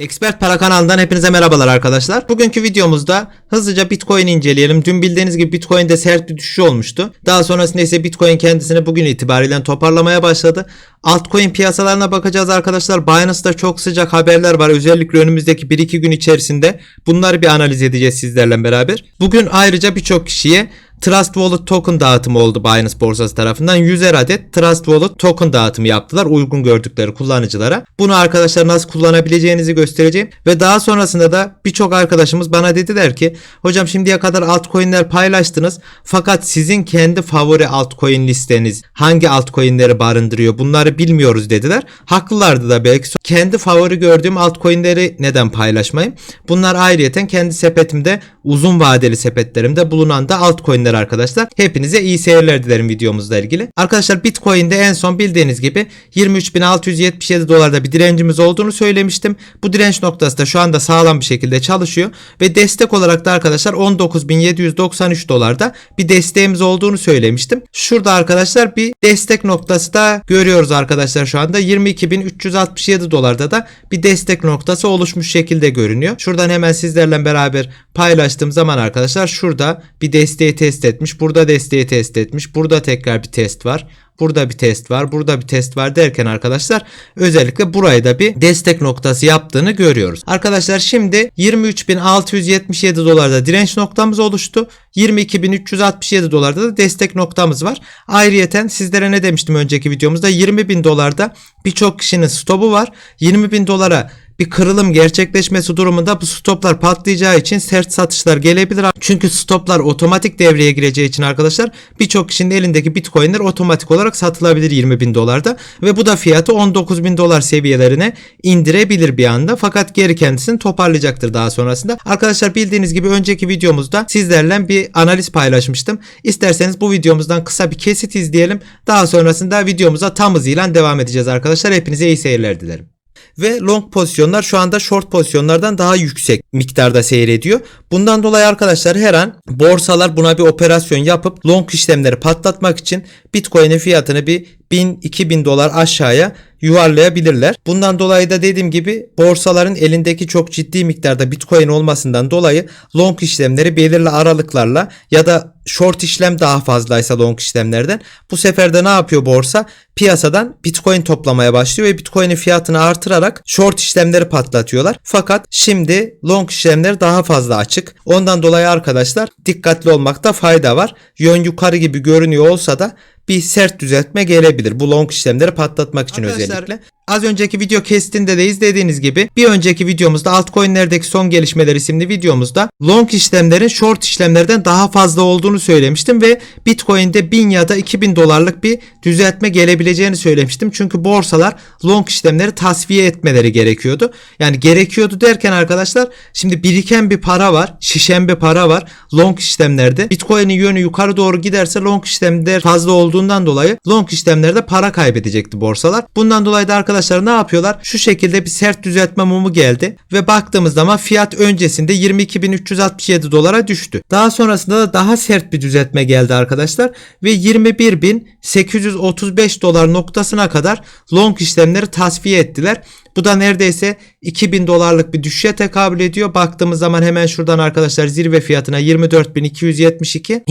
Expert Para kanalından hepinize merhabalar arkadaşlar. Bugünkü videomuzda hızlıca Bitcoin inceleyelim. Dün bildiğiniz gibi Bitcoin'de sert bir düşüş olmuştu. Daha sonrasında ise Bitcoin kendisini bugün itibariyle toparlamaya başladı. Altcoin piyasalarına bakacağız arkadaşlar. Binance'da çok sıcak haberler var. Özellikle önümüzdeki 1-2 gün içerisinde bunları bir analiz edeceğiz sizlerle beraber. Bugün ayrıca birçok kişiye Trust Wallet token dağıtımı oldu Binance borsası tarafından. 100'er adet Trust Wallet token dağıtımı yaptılar uygun gördükleri kullanıcılara. Bunu arkadaşlar nasıl kullanabileceğinizi göstereceğim. Ve daha sonrasında da birçok arkadaşımız bana dediler ki hocam şimdiye kadar altcoin'ler paylaştınız fakat sizin kendi favori altcoin listeniz hangi altcoin'leri barındırıyor bunları bilmiyoruz dediler. Haklılardı da belki. Kendi favori gördüğüm altcoin'leri neden paylaşmayayım? Bunlar ayrıyeten kendi sepetimde uzun vadeli sepetlerimde bulunan da altcoin'ler arkadaşlar. Hepinize iyi seyirler dilerim videomuzla ilgili. Arkadaşlar Bitcoin'de en son bildiğiniz gibi 23.677 dolarda bir direncimiz olduğunu söylemiştim. Bu direnç noktası da şu anda sağlam bir şekilde çalışıyor ve destek olarak da arkadaşlar 19.793 dolarda bir desteğimiz olduğunu söylemiştim. Şurada arkadaşlar bir destek noktası da görüyoruz arkadaşlar şu anda 22.367 dolarda da bir destek noktası oluşmuş şekilde görünüyor. Şuradan hemen sizlerle beraber paylaştığım zaman arkadaşlar şurada bir desteği test etmiş. Burada desteği test etmiş. Burada tekrar bir test var. Burada bir test var. Burada bir test var derken arkadaşlar özellikle burayı da bir destek noktası yaptığını görüyoruz. Arkadaşlar şimdi 23.677 dolarda direnç noktamız oluştu. 22.367 dolarda da destek noktamız var. Ayrıyeten sizlere ne demiştim önceki videomuzda 20.000 dolarda birçok kişinin stopu var. 20.000 dolara bir kırılım gerçekleşmesi durumunda bu stoplar patlayacağı için sert satışlar gelebilir. Çünkü stoplar otomatik devreye gireceği için arkadaşlar birçok kişinin elindeki bitcoinler otomatik olarak satılabilir 20 bin dolarda ve bu da fiyatı 19 bin dolar seviyelerine indirebilir bir anda fakat geri kendisini toparlayacaktır daha sonrasında. Arkadaşlar bildiğiniz gibi önceki videomuzda sizlerle bir analiz paylaşmıştım. İsterseniz bu videomuzdan kısa bir kesit izleyelim. Daha sonrasında videomuza tam hızıyla devam edeceğiz arkadaşlar. Hepinize iyi seyirler dilerim ve long pozisyonlar şu anda short pozisyonlardan daha yüksek miktarda seyrediyor. Bundan dolayı arkadaşlar her an borsalar buna bir operasyon yapıp long işlemleri patlatmak için Bitcoin'in fiyatını bir 1000-2000 dolar aşağıya yuvarlayabilirler. Bundan dolayı da dediğim gibi borsaların elindeki çok ciddi miktarda Bitcoin olmasından dolayı long işlemleri belirli aralıklarla ya da short işlem daha fazlaysa long işlemlerden bu sefer de ne yapıyor borsa? Piyasadan Bitcoin toplamaya başlıyor ve Bitcoin'in fiyatını artırarak short işlemleri patlatıyorlar. Fakat şimdi long işlemler daha fazla açık. Ondan dolayı arkadaşlar dikkatli olmakta fayda var. Yön yukarı gibi görünüyor olsa da bir sert düzeltme gelebilir. Bu long işlemleri patlatmak için Arkadaşlar, özellikle. Az önceki video kestinde de izlediğiniz gibi bir önceki videomuzda altcoin'lerdeki son gelişmeler isimli videomuzda long işlemlerin short işlemlerden daha fazla olduğunu söylemiştim ve Bitcoin'de 1000 ya da 2000 dolarlık bir düzeltme gelebileceğini söylemiştim. Çünkü borsalar long işlemleri tasfiye etmeleri gerekiyordu. Yani gerekiyordu derken arkadaşlar şimdi biriken bir para var, şişen bir para var long işlemlerde. Bitcoin'in yönü yukarı doğru giderse long işlemler fazla olduğundan dolayı long işlemlerde para kaybedecekti borsalar. Bundan dolayı da arkadaşlar ne yapıyorlar? Şu şekilde bir sert düzeltme mumu geldi ve baktığımız zaman fiyat öncesinde 22.367 dolara düştü. Daha sonrasında da daha sert bir düzeltme geldi arkadaşlar ve 21.835 dolar noktasına kadar long işlemleri tasfiye ettiler. Bu da neredeyse 2000 dolarlık bir düşüşe tekabül ediyor. Baktığımız zaman hemen şuradan arkadaşlar zirve fiyatına 24.272,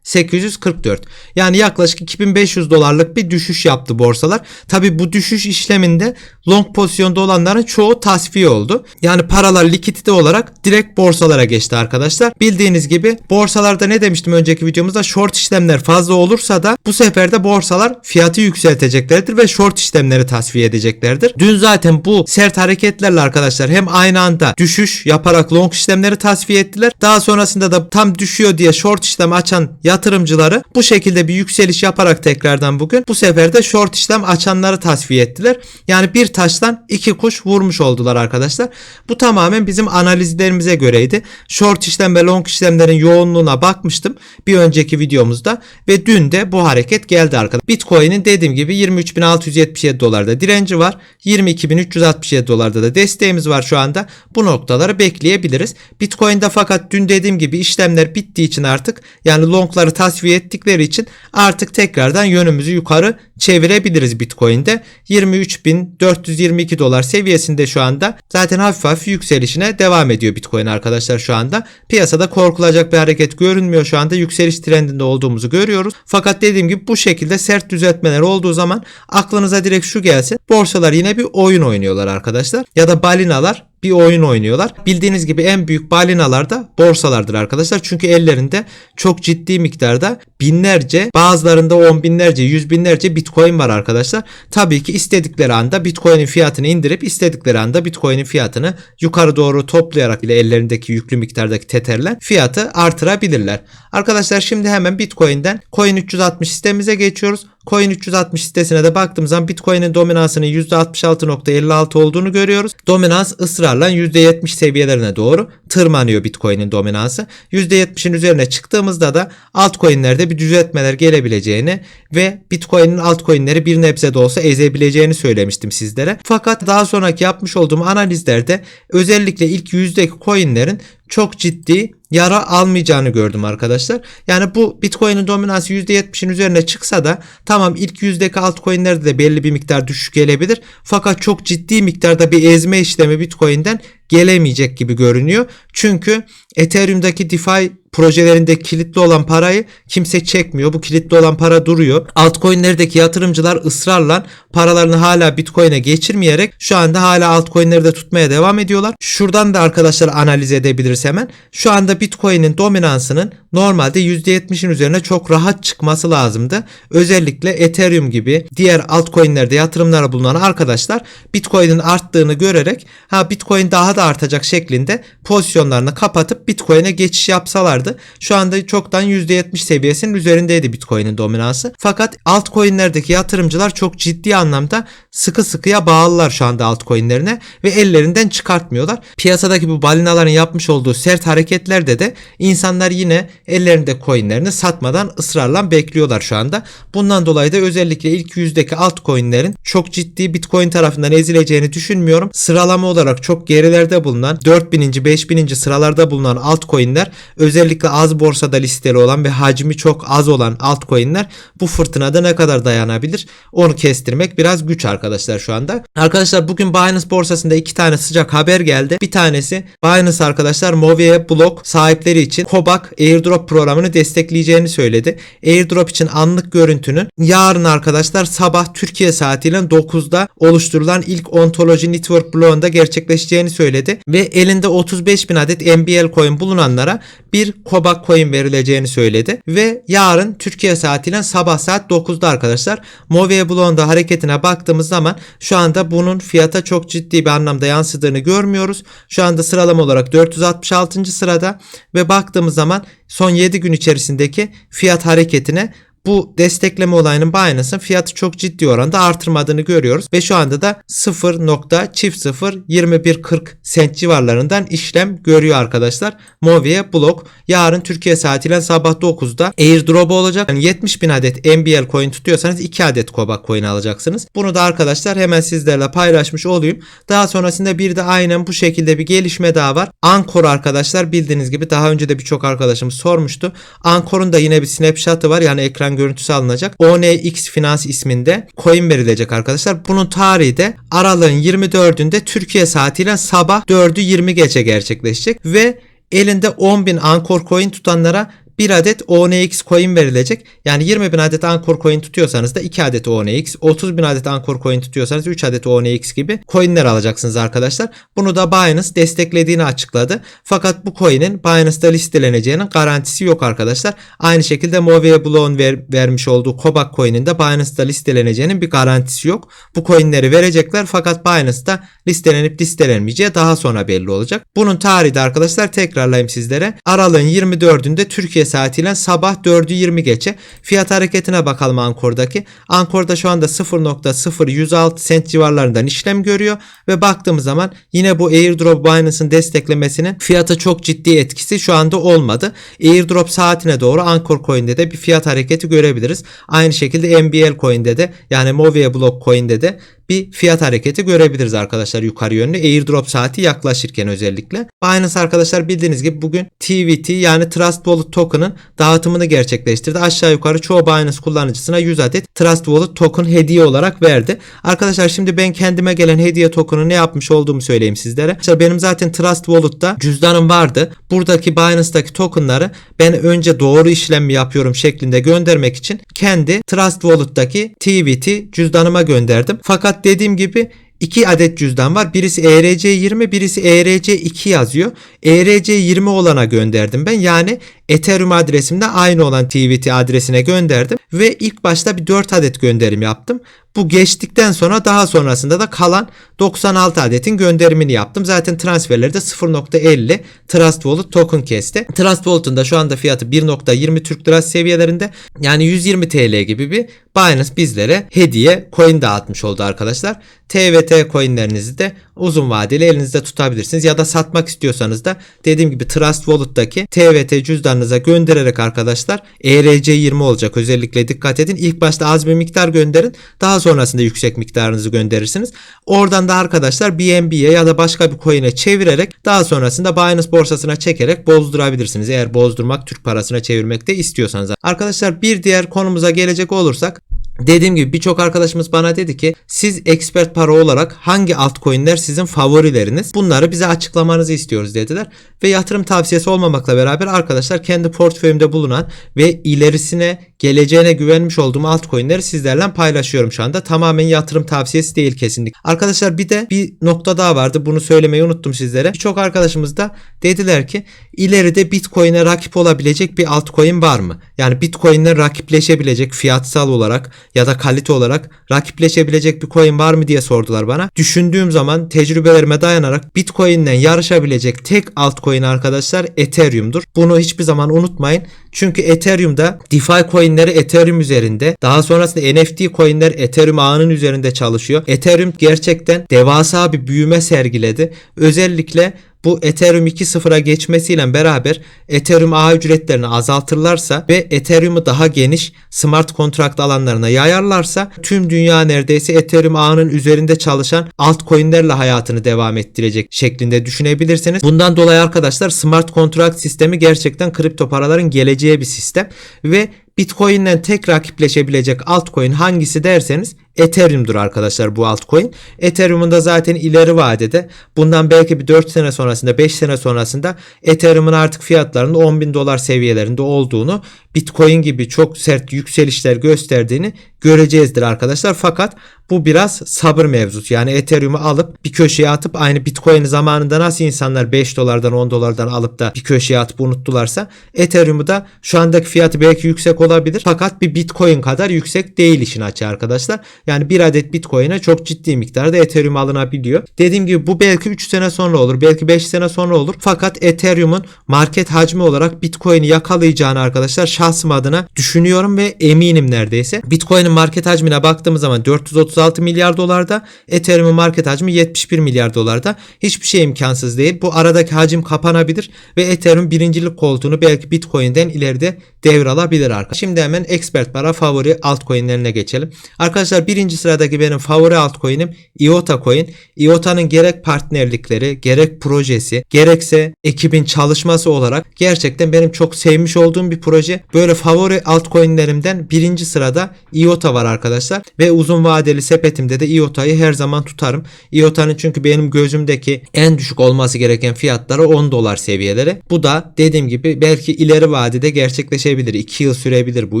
21.844. Yani yaklaşık 2500 dolarlık bir düşüş yaptı borsalar. Tabi bu düşüş işleminde long pozisyonda olanların çoğu tasfiye oldu. Yani paralar likidite olarak direkt borsalara geçti arkadaşlar. Bildiğiniz gibi borsalarda ne demiştim önceki videomuzda short işlemler fazla olursa da bu sefer de borsalar fiyatı yükselteceklerdir ve short işlemleri tasfiye edeceklerdir. Dün zaten bu sert hareketlerle arkadaşlar hem aynı anda düşüş yaparak long işlemleri tasfiye ettiler. Daha sonrasında da tam düşüyor diye short işlem açan yatırımcıları bu şekilde bir yükseliş yaparak tekrardan bugün bu sefer de short işlem açanları tasfiye ettiler. Yani bir taştan iki kuş vurmuş oldular arkadaşlar. Bu tamamen bizim analizlerimize göreydi. Short işlem ve long işlemlerin yoğunluğuna bakmıştım bir önceki videomuzda ve dün de bu hareket geldi arkadaşlar. Bitcoin'in dediğim gibi 23.677 dolarda direnci var. 22.367 dolarda da desteğimiz var şu anda. Bu noktaları bekleyebiliriz. Bitcoin'de fakat dün dediğim gibi işlemler bittiği için artık yani longlar fiyatları tasfiye ettikleri için artık tekrardan yönümüzü yukarı çevirebiliriz Bitcoin'de. 23.422 dolar seviyesinde şu anda zaten hafif hafif yükselişine devam ediyor Bitcoin arkadaşlar şu anda. Piyasada korkulacak bir hareket görünmüyor şu anda. Yükseliş trendinde olduğumuzu görüyoruz. Fakat dediğim gibi bu şekilde sert düzeltmeler olduğu zaman aklınıza direkt şu gelsin. Borsalar yine bir oyun oynuyorlar arkadaşlar. Ya da balinalar bir oyun oynuyorlar. Bildiğiniz gibi en büyük balinalar da borsalardır arkadaşlar. Çünkü ellerinde çok ciddi miktarda binlerce bazılarında on binlerce yüz binlerce bitcoin var arkadaşlar. Tabii ki istedikleri anda bitcoin'in fiyatını indirip istedikleri anda bitcoin'in fiyatını yukarı doğru toplayarak ile ellerindeki yüklü miktardaki teterle fiyatı artırabilirler. Arkadaşlar şimdi hemen bitcoin'den coin 360 sistemimize geçiyoruz. Coin 360 sitesine de baktığımız zaman Bitcoin'in dominansının %66.56 olduğunu görüyoruz. Dominans ısrarla %70 seviyelerine doğru tırmanıyor Bitcoin'in dominansı. %70'in üzerine çıktığımızda da altcoin'lerde bir düzeltmeler gelebileceğini ve Bitcoin'in altcoin'leri bir nebze de olsa ezebileceğini söylemiştim sizlere. Fakat daha sonraki yapmış olduğum analizlerde özellikle ilk yüzdeki coin'lerin çok ciddi yara almayacağını gördüm arkadaşlar. Yani bu Bitcoin'in dominansı %70'in üzerine çıksa da tamam ilk yüzdeki altcoin'lerde de belli bir miktar düşüş gelebilir. Fakat çok ciddi miktarda bir ezme işlemi Bitcoin'den gelemeyecek gibi görünüyor. Çünkü Ethereum'daki DeFi projelerinde kilitli olan parayı kimse çekmiyor. Bu kilitli olan para duruyor. Altcoin'lerdeki yatırımcılar ısrarla paralarını hala Bitcoin'e geçirmeyerek şu anda hala altcoin'leri tutmaya devam ediyorlar. Şuradan da arkadaşlar analiz edebiliriz hemen. Şu anda Bitcoin'in dominansının normalde %70'in üzerine çok rahat çıkması lazımdı. Özellikle Ethereum gibi diğer altcoin'lerde yatırımlara bulunan arkadaşlar Bitcoin'in arttığını görerek ha Bitcoin daha da artacak şeklinde pozisyonlarını kapatıp Bitcoin'e geçiş yapsalardı şu anda çoktan %70 seviyesinin üzerindeydi Bitcoin'in dominansı. Fakat altcoin'lerdeki yatırımcılar çok ciddi anlamda sıkı sıkıya bağlılar şu anda altcoin'lerine ve ellerinden çıkartmıyorlar. Piyasadaki bu balinaların yapmış olduğu sert hareketlerde de insanlar yine ellerinde coin'lerini satmadan ısrarla bekliyorlar şu anda. Bundan dolayı da özellikle ilk yüzdeki altcoin'lerin çok ciddi Bitcoin tarafından ezileceğini düşünmüyorum. Sıralama olarak çok gerilerde bulunan 4000. 5000. sıralarda bulunan altcoin'ler özellikle az borsada listeli olan ve hacmi çok az olan altcoin'ler bu fırtınada ne kadar dayanabilir onu kestirmek biraz güç arkadaşlar şu anda. Arkadaşlar bugün Binance borsasında iki tane sıcak haber geldi. Bir tanesi Binance arkadaşlar Movie Block sahipleri için Kobak Airdrop programını destekleyeceğini söyledi. Airdrop için anlık görüntünün yarın arkadaşlar sabah Türkiye saatiyle 9'da oluşturulan ilk Ontology Network bloğunda gerçekleşeceğini söyledi ve elinde 35 bin adet MBL coin bulunanlara bir Kobak coin verileceğini söyledi ve yarın Türkiye saatiyle sabah saat 9'da arkadaşlar Movie bloğunda hareketine baktığımız zaman şu anda bunun fiyata çok ciddi bir anlamda yansıdığını görmüyoruz. Şu anda sıralama olarak 466. sırada ve baktığımız zaman son 7 gün içerisindeki fiyat hareketine bu destekleme olayının Binance'ın fiyatı çok ciddi oranda artırmadığını görüyoruz ve şu anda da 0.002140 sent civarlarından işlem görüyor arkadaşlar. Movie Block yarın Türkiye saatiyle sabah 9'da airdrop olacak. Yani 70 bin adet MBL coin tutuyorsanız 2 adet Kobak coin alacaksınız. Bunu da arkadaşlar hemen sizlerle paylaşmış olayım. Daha sonrasında bir de aynen bu şekilde bir gelişme daha var. Ankor arkadaşlar bildiğiniz gibi daha önce de birçok arkadaşımız sormuştu. Ankor'un da yine bir snapshot'ı var. Yani ekran görüntüsü alınacak. ONX Finans isminde coin verilecek arkadaşlar. Bunun tarihi de aralığın 24'ünde Türkiye saatiyle sabah 4'ü 20 geçe gerçekleşecek ve elinde 10.000 Ankor coin tutanlara bir adet ONX coin verilecek. Yani 20 bin adet Anchor coin tutuyorsanız da 2 adet ONX, 30 bin adet Anchor coin tutuyorsanız 3 adet ONX gibi coinler alacaksınız arkadaşlar. Bunu da Binance desteklediğini açıkladı. Fakat bu coin'in Binance'da listeleneceğinin garantisi yok arkadaşlar. Aynı şekilde Movie Block'un ver, vermiş olduğu Kobak coin'in de Binance'da listeleneceğinin bir garantisi yok. Bu coin'leri verecekler fakat Binance'da listelenip listelenmeyeceği daha sonra belli olacak. Bunun tarihi de arkadaşlar tekrarlayayım sizlere. Aralığın 24'ünde Türkiye saatiyle sabah 4'ü 20 geçe. Fiyat hareketine bakalım Ankor'daki. Ankor'da şu anda 0.0106 sent civarlarından işlem görüyor ve baktığımız zaman yine bu airdrop Binance'ın desteklemesinin fiyata çok ciddi etkisi şu anda olmadı. Airdrop saatine doğru Ankor Coin'de de bir fiyat hareketi görebiliriz. Aynı şekilde MBL Coin'de de yani Movie Block Coin'de de bir fiyat hareketi görebiliriz arkadaşlar yukarı yönlü. Airdrop saati yaklaşırken özellikle. Binance arkadaşlar bildiğiniz gibi bugün TVT yani Trust Wallet token'ın dağıtımını gerçekleştirdi. Aşağı yukarı çoğu Binance kullanıcısına 100 adet Trust Wallet token hediye olarak verdi. Arkadaşlar şimdi ben kendime gelen hediye token'ı ne yapmış olduğumu söyleyeyim sizlere. Arkadaşlar benim zaten Trust Wallet'ta cüzdanım vardı. Buradaki Binance'daki token'ları ben önce doğru işlem yapıyorum şeklinde göndermek için kendi Trust Wallet'taki TVT cüzdanıma gönderdim. Fakat dediğim gibi iki adet cüzdan var. Birisi E ERC20, birisi E ERC2 yazıyor. E ERC20 olana gönderdim ben. Yani Ethereum adresimde aynı olan TVT adresine gönderdim ve ilk başta bir 4 adet gönderim yaptım. Bu geçtikten sonra daha sonrasında da kalan 96 adetin gönderimini yaptım. Zaten transferleri de 0.50 Trust Wallet token kesti. Trust Wallet'ın da şu anda fiyatı 1.20 Türk Lirası seviyelerinde. Yani 120 TL gibi bir Binance bizlere hediye coin dağıtmış oldu arkadaşlar. TVT coinlerinizi de uzun vadeli elinizde tutabilirsiniz ya da satmak istiyorsanız da dediğim gibi Trust Wallet'taki TVT cüzdanınıza göndererek arkadaşlar ERC20 olacak özellikle dikkat edin. İlk başta az bir miktar gönderin daha sonrasında yüksek miktarınızı gönderirsiniz. Oradan da arkadaşlar BNB'ye ya da başka bir coin'e çevirerek daha sonrasında Binance borsasına çekerek bozdurabilirsiniz. Eğer bozdurmak Türk parasına çevirmek de istiyorsanız. Arkadaşlar bir diğer konumuza gelecek olursak Dediğim gibi birçok arkadaşımız bana dedi ki siz expert para olarak hangi altcoin'ler sizin favorileriniz? Bunları bize açıklamanızı istiyoruz dediler. Ve yatırım tavsiyesi olmamakla beraber arkadaşlar kendi portföyümde bulunan ve ilerisine geleceğine güvenmiş olduğum altcoin'leri sizlerle paylaşıyorum şu anda. Tamamen yatırım tavsiyesi değil kesinlikle. Arkadaşlar bir de bir nokta daha vardı. Bunu söylemeyi unuttum sizlere. Birçok arkadaşımız da dediler ki ileride Bitcoin'e rakip olabilecek bir altcoin var mı? Yani Bitcoin'le rakipleşebilecek fiyatsal olarak ya da kalite olarak rakipleşebilecek bir coin var mı diye sordular bana. Düşündüğüm zaman tecrübelerime dayanarak Bitcoin'le yarışabilecek tek altcoin arkadaşlar Ethereum'dur. Bunu hiçbir zaman unutmayın. Çünkü Ethereum'da DeFi coinleri Ethereum üzerinde, daha sonrasında NFT coinler Ethereum ağının üzerinde çalışıyor. Ethereum gerçekten devasa bir büyüme sergiledi. Özellikle bu Ethereum 2.0'a geçmesiyle beraber Ethereum ağ ücretlerini azaltırlarsa ve Ethereum'u daha geniş smart kontrakt alanlarına yayarlarsa tüm dünya neredeyse Ethereum ağının üzerinde çalışan altcoin'lerle hayatını devam ettirecek şeklinde düşünebilirsiniz. Bundan dolayı arkadaşlar smart kontrakt sistemi gerçekten kripto paraların geleceği bir sistem ve Bitcoin'le tek rakipleşebilecek altcoin hangisi derseniz Ethereum'dur arkadaşlar bu altcoin. Ethereum'un da zaten ileri vadede bundan belki bir 4 sene sonrasında 5 sene sonrasında Ethereum'un artık fiyatlarının 10 bin dolar seviyelerinde olduğunu Bitcoin gibi çok sert yükselişler gösterdiğini göreceğizdir arkadaşlar. Fakat bu biraz sabır mevzusu. Yani Ethereum'u alıp bir köşeye atıp aynı Bitcoin zamanında nasıl insanlar 5 dolardan 10 dolardan alıp da bir köşeye atıp unuttularsa Ethereum'u da şu andaki fiyatı belki yüksek olabilir. Fakat bir Bitcoin kadar yüksek değil işin açığı arkadaşlar. Yani bir adet Bitcoin'e çok ciddi miktarda Ethereum alınabiliyor. Dediğim gibi bu belki 3 sene sonra olur. Belki 5 sene sonra olur. Fakat Ethereum'un market hacmi olarak Bitcoin'i yakalayacağını arkadaşlar şahsım adına düşünüyorum ve eminim neredeyse. Bitcoin'in market hacmine baktığımız zaman 436 milyar dolarda, Ethereum'un market hacmi 71 milyar dolarda. Hiçbir şey imkansız değil. Bu aradaki hacim kapanabilir ve Ethereum birincilik koltuğunu belki Bitcoin'den ileride devralabilir arkadaşlar. Şimdi hemen expert para favori altcoin'lerine geçelim. Arkadaşlar birinci sıradaki benim favori altcoin'im IOTA coin. IOTA'nın gerek partnerlikleri, gerek projesi, gerekse ekibin çalışması olarak gerçekten benim çok sevmiş olduğum bir proje. Böyle favori altcoin'lerimden birinci sırada IOTA var arkadaşlar. Ve uzun vadeli sepetimde de IOTA'yı her zaman tutarım. IOTA'nın çünkü benim gözümdeki en düşük olması gereken fiyatları 10 dolar seviyeleri. Bu da dediğim gibi belki ileri vadede gerçekleşebilir. 2 yıl sürebilir bu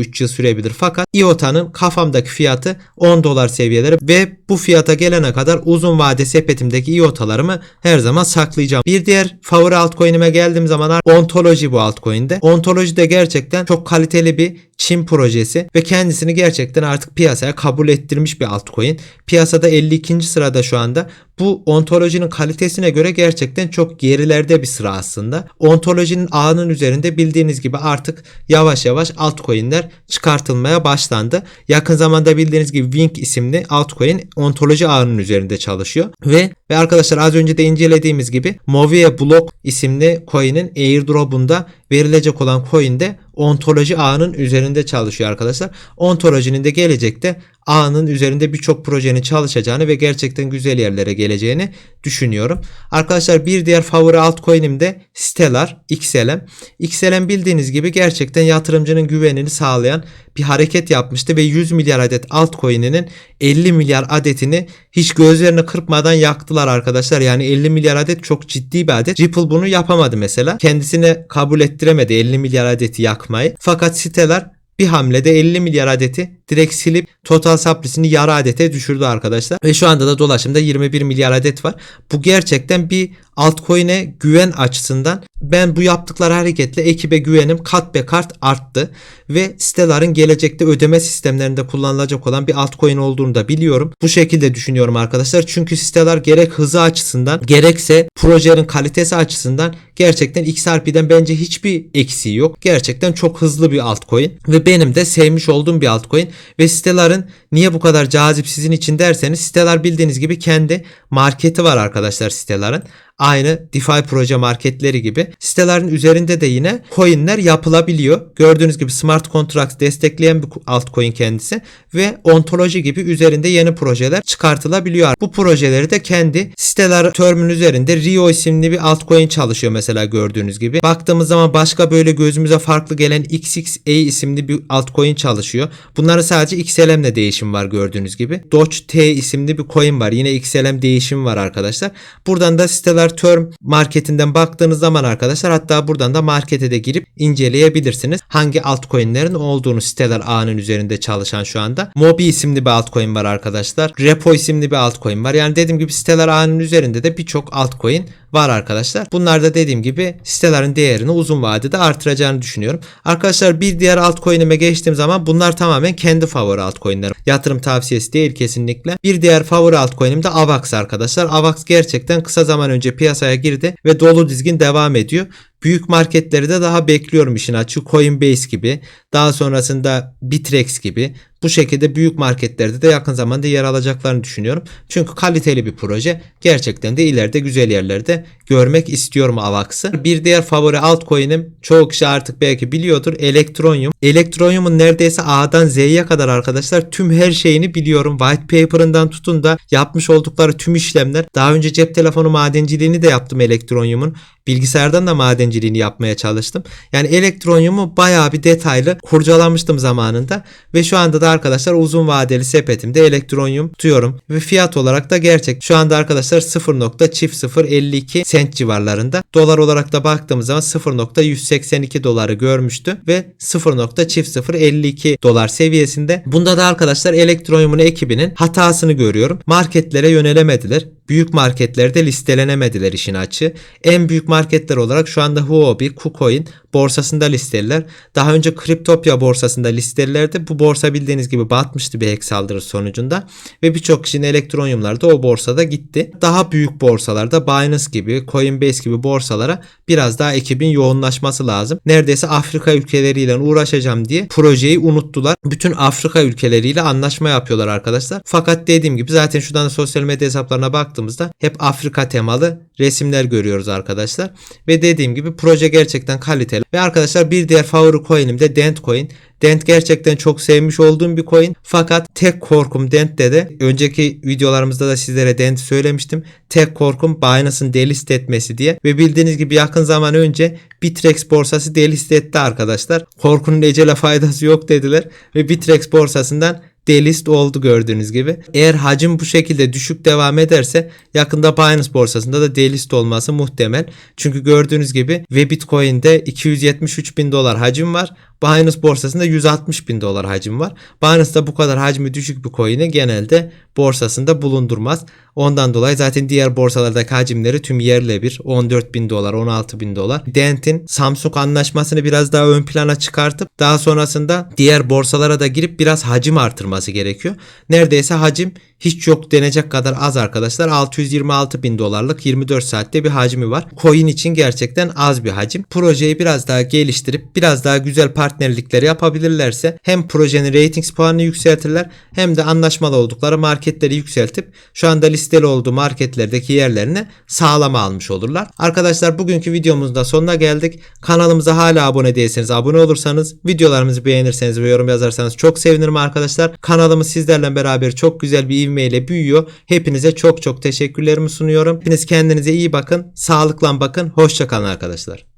3 yıl sürebilir. Fakat IOTA'nın kafamdaki fiyatı 10 dolar seviyeleri ve bu fiyata gelene kadar uzun vade sepetimdeki IOTA'larımı her zaman saklayacağım. Bir diğer favori altcoin'ime geldiğim zaman Ontology bu altcoin'de. Ontology de gerçekten çok kaliteli bir Çin projesi ve kendisini gerçekten artık piyasaya kabul ettirmiş bir altcoin. Piyasada 52. sırada şu anda. Bu ontolojinin kalitesine göre gerçekten çok gerilerde bir sıra aslında. Ontolojinin ağının üzerinde bildiğiniz gibi artık yavaş yavaş altcoin'ler çıkartılmaya başlandı. Yakın zamanda bildiğiniz gibi Wink isimli altcoin ontoloji ağının üzerinde çalışıyor. Ve ve arkadaşlar az önce de incelediğimiz gibi Movie Block isimli coin'in airdrop'unda verilecek olan coin de ontoloji ağının üzerinde çalışıyor arkadaşlar. Ontolojinin de gelecekte ağının üzerinde birçok projenin çalışacağını ve gerçekten güzel yerlere geleceğini düşünüyorum. Arkadaşlar bir diğer favori altcoin'im de Stellar XLM. XLM bildiğiniz gibi gerçekten yatırımcının güvenini sağlayan bir hareket yapmıştı ve 100 milyar adet altcoin'inin 50 milyar adetini hiç gözlerini kırpmadan yaktılar arkadaşlar. Yani 50 milyar adet çok ciddi bir adet. Ripple bunu yapamadı mesela. Kendisine kabul ettiremedi 50 milyar adeti yakmayı. Fakat siteler bir hamlede 50 milyar adeti direkt silip total supply'sini yarı adete düşürdü arkadaşlar. Ve şu anda da dolaşımda 21 milyar adet var. Bu gerçekten bir altcoin'e güven açısından ben bu yaptıkları hareketle ekibe güvenim kat be kat arttı. Ve Stellar'ın gelecekte ödeme sistemlerinde kullanılacak olan bir altcoin olduğunu da biliyorum. Bu şekilde düşünüyorum arkadaşlar. Çünkü Stellar gerek hızı açısından gerekse projenin kalitesi açısından gerçekten XRP'den bence hiçbir eksiği yok. Gerçekten çok hızlı bir altcoin ve benim de sevmiş olduğum bir altcoin ve Stellar'ın niye bu kadar cazip sizin için derseniz Stellar bildiğiniz gibi kendi marketi var arkadaşlar Stellar'ın. Aynı DeFi proje marketleri gibi sitelerin üzerinde de yine coinler yapılabiliyor. Gördüğünüz gibi smart contracts destekleyen bir altcoin kendisi ve ontoloji gibi üzerinde yeni projeler çıkartılabiliyor. Bu projeleri de kendi siteler term'ün üzerinde Rio isimli bir altcoin çalışıyor mesela gördüğünüz gibi. Baktığımız zaman başka böyle gözümüze farklı gelen XXA isimli bir altcoin çalışıyor. Bunların sadece XLM'le değişim var gördüğünüz gibi. Doge T isimli bir coin var. Yine XLM değişim var arkadaşlar. Buradan da siteler term marketinden baktığınız zaman arkadaşlar hatta buradan da markete de girip inceleyebilirsiniz. Hangi altcoin'lerin olduğunu siteler ağının üzerinde çalışan şu anda. Mobi isimli bir altcoin var arkadaşlar. Repo isimli bir altcoin var. Yani dediğim gibi siteler ağının üzerinde de birçok altcoin var arkadaşlar. Bunlar da dediğim gibi sitelerin değerini uzun vadede artıracağını düşünüyorum. Arkadaşlar bir diğer altcoin'ime geçtiğim zaman bunlar tamamen kendi favori altcoin'lerim. Yatırım tavsiyesi değil kesinlikle. Bir diğer favori altcoin'im de AVAX arkadaşlar. AVAX gerçekten kısa zaman önce piyasaya girdi ve dolu dizgin devam ediyor. Büyük marketleri de daha bekliyorum işin açığı. Coinbase gibi, daha sonrasında Bitrex gibi bu şekilde büyük marketlerde de yakın zamanda yer alacaklarını düşünüyorum. Çünkü kaliteli bir proje. Gerçekten de ileride güzel yerlerde görmek istiyorum Avax'ı. Bir diğer favori altcoin'im çoğu kişi artık belki biliyordur. Electroneum. Electroneum'un neredeyse A'dan Z'ye kadar arkadaşlar tüm her şeyini biliyorum. White paper'ından tutun da yapmış oldukları tüm işlemler. Daha önce cep telefonu madenciliğini de yaptım Electroneum'un. Bilgisayardan da madenciliğini yapmaya çalıştım. Yani Electroneum'u bayağı bir detaylı kurcalamıştım zamanında. Ve şu anda da arkadaşlar uzun vadeli sepetimde Electroneum tutuyorum. Ve fiyat olarak da gerçek. Şu anda arkadaşlar 0.0052 sent civarlarında. Dolar olarak da baktığımız zaman 0.182 doları görmüştü. Ve 0.0052 dolar seviyesinde. Bunda da arkadaşlar Electroneum'un ekibinin hatasını görüyorum. Marketlere yönelemediler. Büyük marketlerde listelenemediler işin açığı. En büyük marketler olarak şu anda 호업이 쿠커인 borsasında listeliler. Daha önce Kriptopya borsasında listelilerdi. Bu borsa bildiğiniz gibi batmıştı bir hack saldırısı sonucunda. Ve birçok kişinin elektronyumları da o borsada gitti. Daha büyük borsalarda Binance gibi, Coinbase gibi borsalara biraz daha ekibin yoğunlaşması lazım. Neredeyse Afrika ülkeleriyle uğraşacağım diye projeyi unuttular. Bütün Afrika ülkeleriyle anlaşma yapıyorlar arkadaşlar. Fakat dediğim gibi zaten şuradan sosyal medya hesaplarına baktığımızda hep Afrika temalı resimler görüyoruz arkadaşlar. Ve dediğim gibi proje gerçekten kaliteli. Ve arkadaşlar bir diğer favori coin'im de Dent Coin. Dent gerçekten çok sevmiş olduğum bir coin. Fakat tek korkum Dent'te de önceki videolarımızda da sizlere Dent söylemiştim. Tek korkum Binance'ın delist etmesi diye. Ve bildiğiniz gibi yakın zaman önce Bitrex borsası delist etti arkadaşlar. Korkunun ecele faydası yok dediler. Ve Bitrex borsasından delist oldu gördüğünüz gibi. Eğer hacim bu şekilde düşük devam ederse yakında Binance borsasında da delist olması muhtemel. Çünkü gördüğünüz gibi ve Bitcoin'de 273 bin dolar hacim var. Binance borsasında 160 bin dolar hacim var. Binance'da bu kadar hacmi düşük bir coin'i genelde borsasında bulundurmaz. Ondan dolayı zaten diğer borsalardaki hacimleri tüm yerle bir 14 bin dolar 16 bin dolar. Dent'in Samsung anlaşmasını biraz daha ön plana çıkartıp daha sonrasında diğer borsalara da girip biraz hacim artırması gerekiyor. Neredeyse hacim hiç yok denecek kadar az arkadaşlar. 626 bin dolarlık 24 saatte bir hacmi var. Coin için gerçekten az bir hacim. Projeyi biraz daha geliştirip biraz daha güzel partnerlikleri yapabilirlerse hem projenin ratings puanını yükseltirler hem de anlaşmalı oldukları marketleri yükseltip şu anda listeli olduğu marketlerdeki yerlerini sağlama almış olurlar. Arkadaşlar bugünkü videomuzun da sonuna geldik. Kanalımıza hala abone değilseniz abone olursanız videolarımızı beğenirseniz ve yorum yazarsanız çok sevinirim arkadaşlar. Kanalımız sizlerle beraber çok güzel bir ivmeyle büyüyor. Hepinize çok çok teşekkürlerimi sunuyorum. Hepiniz kendinize iyi bakın. Sağlıkla bakın. Hoşçakalın arkadaşlar.